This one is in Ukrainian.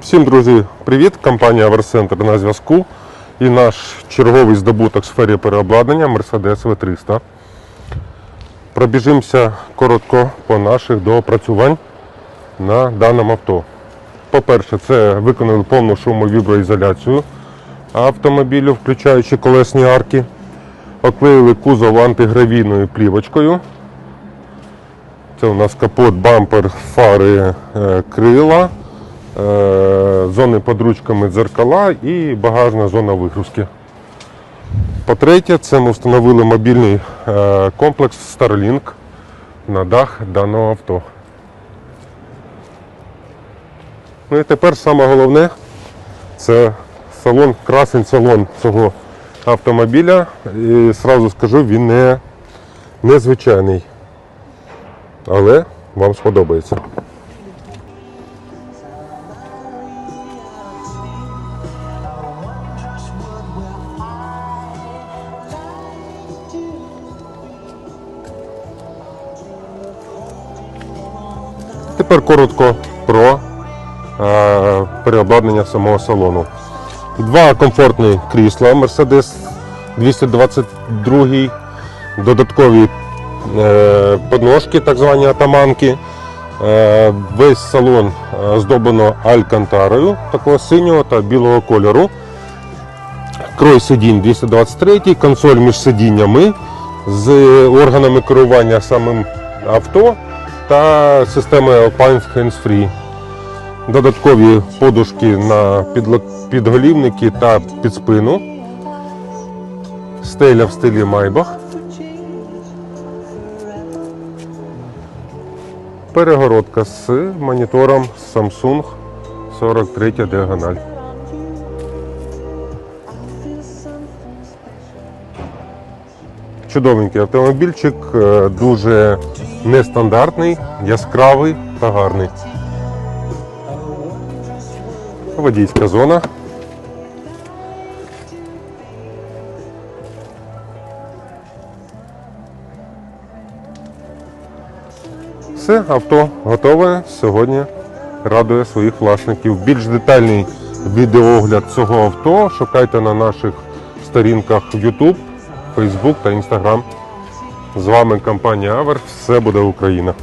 Всім, друзі, привіт! Компанія Аверцентр на зв'язку. І наш черговий здобуток в сфері переобладнання Mercedes V300. Пробіжимося коротко по наших доопрацювань на даному авто. По-перше, це виконали повну шумовіброізоляцію автомобілю, включаючи колесні арки. Оклеїли кузов антигравійною плівочкою. Це у нас капот, бампер, фари, е, крила, зони під ручками дзеркала і багажна зона вигрузки. По-третє, це ми встановили мобільний е, комплекс Starlink на дах даного авто. Ну і тепер саме головне це салон, красень салон цього автомобіля. І сразу скажу, він не незвичайний але вам сподобається. Тепер коротко про е, переобладнання самого салону. Два комфортні крісла Mercedes 222, додаткові е, подножки, так звані атаманки. Е, Весь салон е, оздоблено алькантарою такого синього та білого кольору. Крой сидінь 223, консоль між сидіннями з органами керування самим авто та системою Alpine Hands Free. Додаткові подушки на підголівники та під спину. Стеля в стилі Майбах. Перегородка з монітором Samsung 43 діагональ. Чудовенький автомобільчик, е, дуже нестандартний, яскравий та гарний. Водійська зона. Все, авто готове. Сьогодні радує своїх власників. Більш детальний відеоогляд цього авто шукайте на наших сторінках YouTube, Facebook та Instagram. З вами компанія Авер. Все буде Україна.